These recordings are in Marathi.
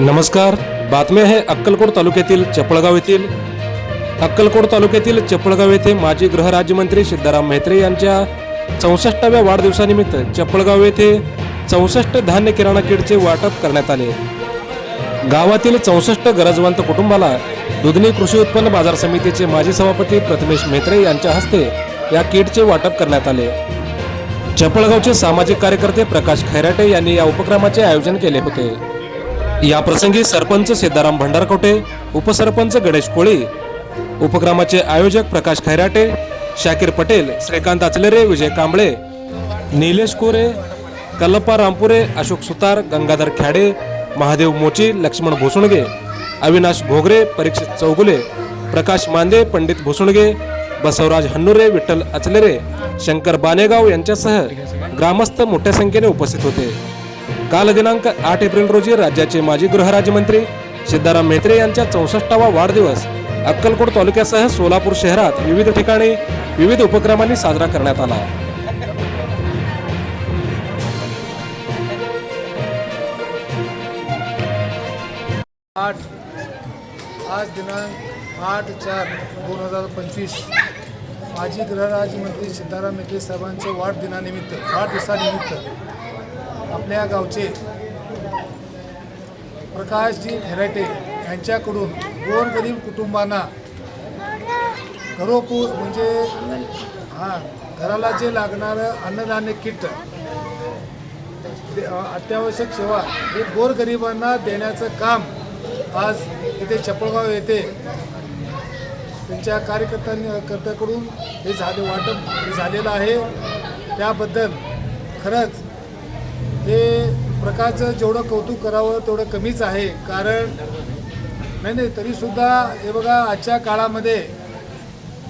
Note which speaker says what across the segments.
Speaker 1: नमस्कार. बातमी आहे अक्कलकोट तालुक्यातील चपळगाव येथील. अक्कलकोट तालुक्यातील चपळगाव येथे माजी गृहराज्यमंत्री सिद्धाराम म्हेत्रे यांच्या चौसष्टाव्या वाढदिवसानिमित्त चपळगाव येथे चौसष्ट धान्य किराणा किटचे वाटप करण्यात आले. गावातील चौसष्ट गरजवंत कुटुंबाला दुधनी कृषी उत्पन्न बाजार समितीचे माजी सभापती प्रथमेश म्हेत्रे यांच्या हस्ते या किटचे वाटप करण्यात आले. चपळगावचे सामाजिक कार्यकर्ते प्रकाश खैराटे यांनी या उपक्रमाचे आयोजन केले होते. या प्रसंगी सरपंच सिद्धाराम भंडारकोटे उपसरपंच गणेश कोळी उपक्रमाचे आयोजक प्रकाश खैराटे शाकीर पटेल श्रीकांत अचलेरे विजय कांबळे निलेश कोरे कल्लप्पा रामपुरे अशोक सुतार गंगाधर ख्याडे महादेव मोची लक्ष्मण भोसुणगे अविनाश घोगरे परीक्षित चौगुले प्रकाश मांदे पंडित भोसुणगे बसवराज हन्नुरे विठ्ठल अचलेरे शंकर बानेगाव यांच्यासह ग्रामस्थ मोठ्या संख्येने उपस्थित होते. काल दिनांक आठ एप्रिल रोजी राज्याचे माजी गृहराज्यमंत्री सिद्धाराम म्हेत्रे यांच्या चौसष्टावा वाढदिवस अक्कलकोट तालुक्यासह सोलापूर शहरात विविध ठिकाणी विविध उपक्रमांनी साजरा करण्यात आला.
Speaker 2: आठ आज दिनांक आठ चार दोन हजार पंचवीस माजी गृहराज्यमंत्री सिद्धाराम मेत्रे साहेबांच्या वाढदिनानिमित्त वाढदिवसानिमित्त आपल्या गावचे प्रकाशजी हेराटे यांच्याकडून गोरगरीब कुटुंबांना घरोपूर म्हणजे हां घराला जे लागणारं अन्नधान्य किट अत्यावश्यक सेवा हे गोरगरिबांना देण्याचं काम आज इथे चपळगाव येथे त्यांच्या कार्यकर्त्यांनी कर्त्याकडून हे झाले वाटप झालेलं आहे. त्याबद्दल खरंच हे प्रकारचं जेवढं कौतुक करावं तेवढं कमीच आहे. कारण नाही नाही तरीसुद्धा हे बघा आजच्या काळामध्ये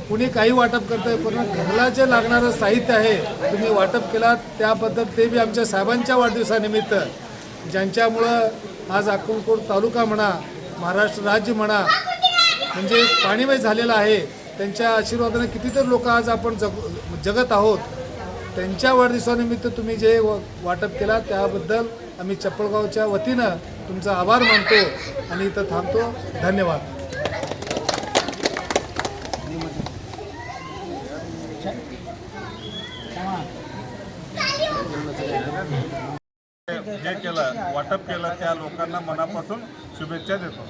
Speaker 2: कुणी काही वाटप करतंय पण घरला जे लागणारं साहित्य आहे तुम्ही वाटप केलात त्याबद्दल ते बी आमच्या साहेबांच्या वाढदिवसानिमित्त. ज्यांच्यामुळं आज अक्कलकोट तालुका म्हणा महाराष्ट्र राज्य म्हणा म्हणजे पाणीमय झालेलं आहे त्यांच्या आशीर्वादाने कितीतरी लोक आज आपण जग जगत आहोत. त्यांच्या वाढदिवसानिमित्त तुम्ही जे व- वाटप केला त्याबद्दल आम्ही चप्पळगावच्या वतीनं तुमचा आभार मानतो आणि इथं थांबतो. धन्यवाद.
Speaker 3: हे केलं वाटप केलं त्या लोकांना मनापासून शुभेच्छा देतो.